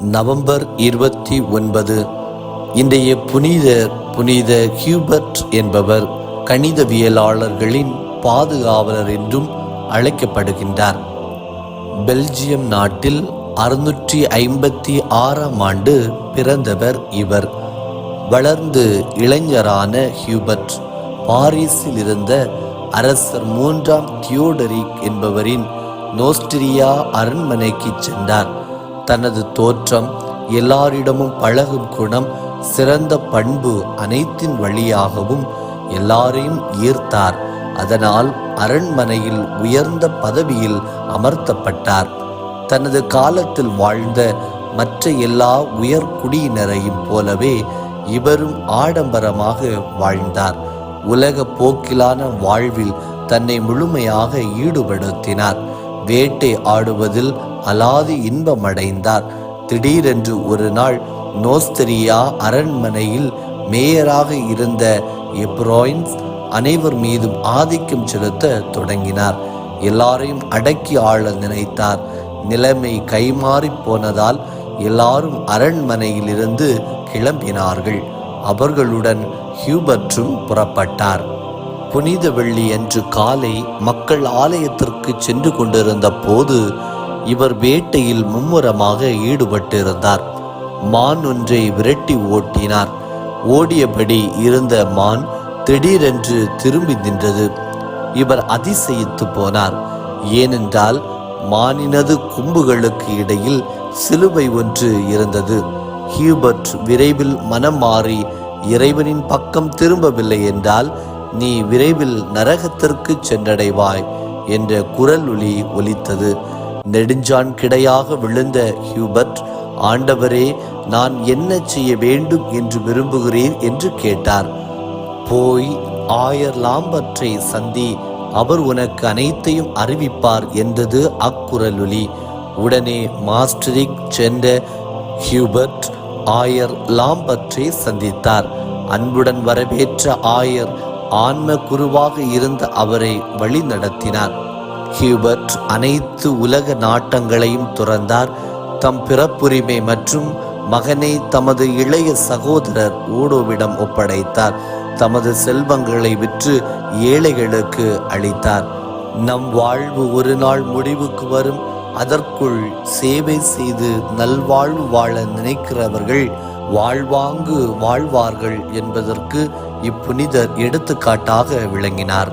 November இருபத்தி ஒன்பது. இன்றைய புனிதர் புனித ஹியூபர்ட் என்பவர் கணிதவியலாளர்களின் பாதுகாவலர் என்றும் அழைக்கப்படுகின்றார். பெல்ஜியம் நாட்டில் அறுநூற்றி ஐம்பத்தி ஆறாம் ஆண்டு பிறந்தவர் இவர். வளர்ந்து இளைஞரான ஹியூபர்ட் பாரிஸில் இருந்த அரசர் மூன்றாம் தியோடரிக் என்பவரின் நோஸ்டிரியா அரண்மனைக்கு சென்றார். தனது தோற்றம் எல்லாரிடமும் பழகும் குணம் சிறந்த பண்பு அனைத்தின் வழியாகவும் எல்லாரையும் ஈர்த்தார். அதனால் அரண்மனையில் உயர்ந்த பதவியில் அமர்த்தப்பட்டார். தனது காலத்தில் வாழ்ந்த மற்ற எல்லா உயர் குடியினரையும் போலவே இவரும் ஆடம்பரமாக வாழ்ந்தார். உலக போக்கிலான வாழ்வில் தன்னை முழுமையாக ஈடுபடுத்தினார். வேட்டை ஆடுவதில் அலாதி இன்பமடைந்தார். திடீரென்று ஒரு நாள் நோஸ்தரியா அரண்மனையில் மேயராக இருந்த எப்ரோயின்ஸ் அனைவர் மீதும் ஆதிக்கம் செலுத்த தொடங்கினார். எல்லாரையும் அடக்கி ஆள நினைத்தார். நிலைமை கைமாறி போனதால் எல்லாரும் அரண்மனையிலிருந்து கிளம்பினார்கள். அவர்களுடன் ஹியூபர்ட்டும் புறப்பட்டார். புனித வெள்ளி அன்று காலை மக்கள் ஆலயத்திற்கு சென்று கொண்டிருந்த போது இவர் வேட்டையில் மும்முரமாக ஈடுபட்டிருந்தார். மான் ஒன்றை விரட்டி ஓட்டினார். ஓடியபடி இருந்த மான் திடீரென்று திரும்பி நின்றது. இவர் அதிசயித்து போனார். ஏனென்றால் மானினது கும்புகளுக்கு இடையில் சிலுவை ஒன்று இருந்தது. ஹியூபர்ட் விரைவில் மனம் மாறி இறைவனின் பக்கம் திரும்பவில்லை என்றால் நீ விரைவில் நரகத்திற்கு சென்றடைவாய் என்ற குரல் ஒலி ஒலித்தது. நெடுஞ்சான் கிடையாக விழுந்த ஹியூபர்ட் ஆண்டவரே நான் என்ன செய்ய வேண்டும் என்று விரும்புகிறேன் என்று கேட்டார். போய் ஆயர் லாம்பற்றை சந்தி அவர் உனக்கு அனைத்தையும் அறிவிப்பார் என்றது அக்குரலொலி உடனே மாஸ்டரிக் சென்ற ஹியூபர்ட் ஆயர் லாம்பற்றை சந்தித்தார். அன்புடன் வரவேற்ற ஆயர் ஆன்ம குருவாக இருந்த அவரை வழி நடத்தினார். ஹியூபர்ட் அனைத்து உலக நாட்டங்களையும் துறந்தார். தம் பிறப்புரிமை மற்றும் மகனை தமது இளைய சகோதரர் ஓடோவிடம் ஒப்படைத்தார். தமது செல்வங்களை விற்று ஏழைகளுக்கு அளித்தார். நம் வாழ்வு ஒரு நாள் முடிவுக்கு வரும். அதற்குள் சேவை செய்து நல்வாழ்வு வாழ நினைக்கிறவர்கள் வாழ்வாங்கு வாழ்வார்கள் என்பதற்கு இப்புனிதர் எடுத்துக்காட்டாக விளங்கினார்.